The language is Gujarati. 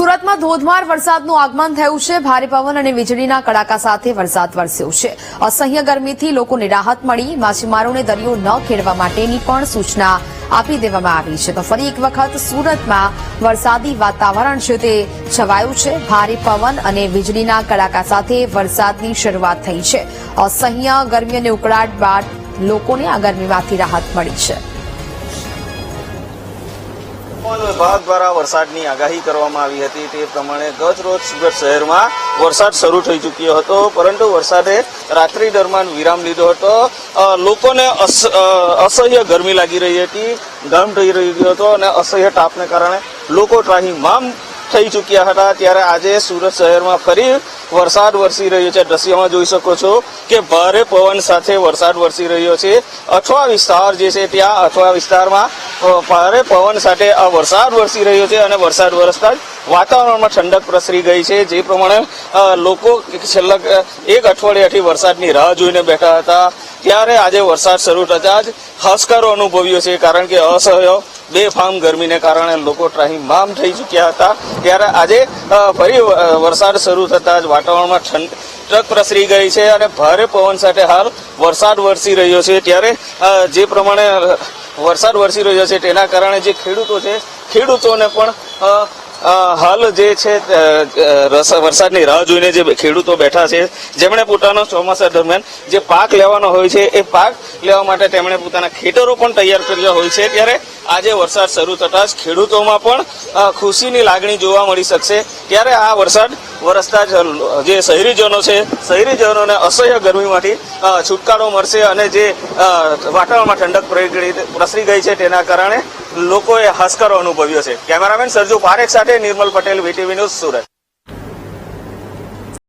સુરતમાં ધોધમાર વરસાદનું આગમન થયું છે. ભારે પવન અને વીજળીના કડાકા સાથે વરસાદ વરસ્યો છે. અસહ્ય ગરમીથી લોકોને રાહત મળી. માછીમારોને દરિયો ન ખેડવા માટેની પણ સૂચના આપી દેવામાં આવી છે. તો ફરી એક વખત સુરતમાં વરસાદી વાતાવરણ છે તે છવાયું છે. ભારે પવન અને વીજળીના કડાકા સાથે વરસાદની શરૂઆત થઈ છે. અસહ્ય ગરમી અને ઉકળાટ બાદ લોકોને આ ગરમીમાંથી રાહત મળી છે. હવામાન વિભાગ દ્વારા વરસાદની આગાહી કરવામાં આવી હતી. તે પ્રમાણે ગત રોજ સુરત શહેરમાં વરસાદ શરૂ થઈ ચૂક્યો હતો, પરંતુ વરસાદે રાત્રિ દરમિયાન વિરામ લીધો હતો. લોકોને અસહ્ય ગરમી લાગી રહી હતી, ગરમ થઈ રહ્યો હતો અને અસહ્ય તાપને કારણે લોકો ત્રાહીમામ થઈ ચૂક્યા હતા. ત્યારે આજે સુરત શહેરમાં ફરી વરસાદ વરસી રહ્યો છે. દ્રશ્યમાં જોઈ શકો છો કે ભારે પવન સાથે વરસાદ વરસી રહ્યો છે. અઠવા વિસ્તાર જે છે ત્યાં અઠવા વિસ્તારમાં ભારે પવન સાથે આ વરસાદ વરસી રહ્યો છે અને વરસાદ વરસતા જ વાતાવરણમાં ઠંડક પ્રસરી ગઈ છે. જે પ્રમાણે લોકો છેલ્લા એક અઠવાડિયાથી વરસાદની રાહ જોઈને બેઠા હતા. ત્યારે આજે વરસાદ શરૂ થતા જ હાશકારો અનુભવ્યો છે, કારણ કે અસહ્ય બેફામ ગરમીને કારણે લોકો ત્રાહીમામ થઈ ચૂક્યા હતા. ત્યારે આજે ફરી વરસાદ શરૂ થતા જ વાતાવરણમાં ઠંડક પ્રસરી ગઈ છે અને ભારે પવન સાથે હાલ વરસાદ વરસી રહ્યો છે. ત્યારે જે પ્રમાણે વરસાદ વરસી રહ્યો છે તેના કારણે જે ખેડૂતો છે, ખેડૂતોને પણ હાલ જે છે વરસાદની રાહ જોઈને જે ખેડૂતો બેઠા છે, જેમણે પોતાનો ચોમાસા દરમિયાન જે પાક લેવાનો હોય છે, એ પાક લેવા માટે તેમણે પોતાના ખેતરો પણ તૈયાર કર્યા હોય છે. ત્યારે આજે વરસાદ શરૂ થતા જ ખેડૂતોમાં પણ ખુશીની લાગણી જોવા મળી શકશે. ત્યારે આ વરસાદ વરસતા જ શહેરીજનો છે, શહેરીજનોને અસહ્ય ગરમીમાંથી છુટકારો મળશે અને જે વાતાવરણમાં ઠંડક પ્રસરી ગઈ છે તેના કારણે લોકોએ હસ્કરો અનુભવ્યો છે. કેમેરામેન સરજુ પારેખ સાથે નિર્મલ પટેલ, વીટીવી ન્યૂઝ સુરત.